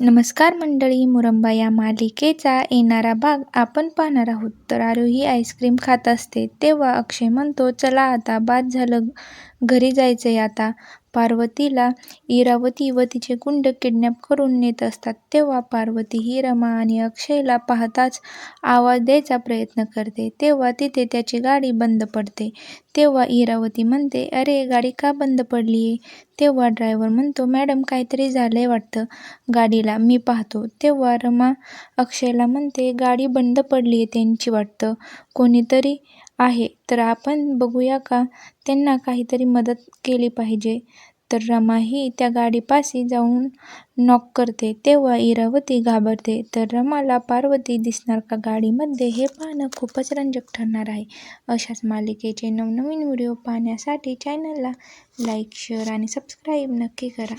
नमस्कार मंडळी मुरंबा या मालिकेचा येणारा भाग आपण पाहणार आहोत. तर आरोही आईस्क्रीम खात असते तेव्हा अक्षय म्हणतो चला आता बाद झालं घरी जायचं आहे आता. पार्वतीला इरावती व तिचे गुंड किडनॅप करून नेत असतात. तेव्हा पार्वती ही रमा आणि अक्षयला पाहताच आवाज द्यायचा प्रयत्न करते. तेव्हा तिथे त्याची गाडी बंद पडते. तेव्हा इरावती म्हणते अरे गाडी का बंद पडली आहे तेव्हा ड्रायव्हर म्हणतो मॅडम काहीतरी झालंय वाटतं. गाडीला मी पाहतो. तेव्हा रमा अक्षयला म्हणते गाडी बंद पडली आहे त्यांची वाटतं. कोणीतरी आहे तर आपण बघूया का? त्यांना काहीतरी मदत केली पाहिजे. तर रमा ही त्या गाडीपाशी जाऊन नॉक करते. तेव्हा इरावती घाबरते. तर रमाला पार्वती दिसणार का गाडीमध्ये? हे पाहणं खूपच रंजक ठरणार आहे. अशाच मालिकेचे नवनवीन व्हिडिओ पाहण्यासाठी चॅनलला लाईक शेअर आणि सबस्क्राईब नक्की करा.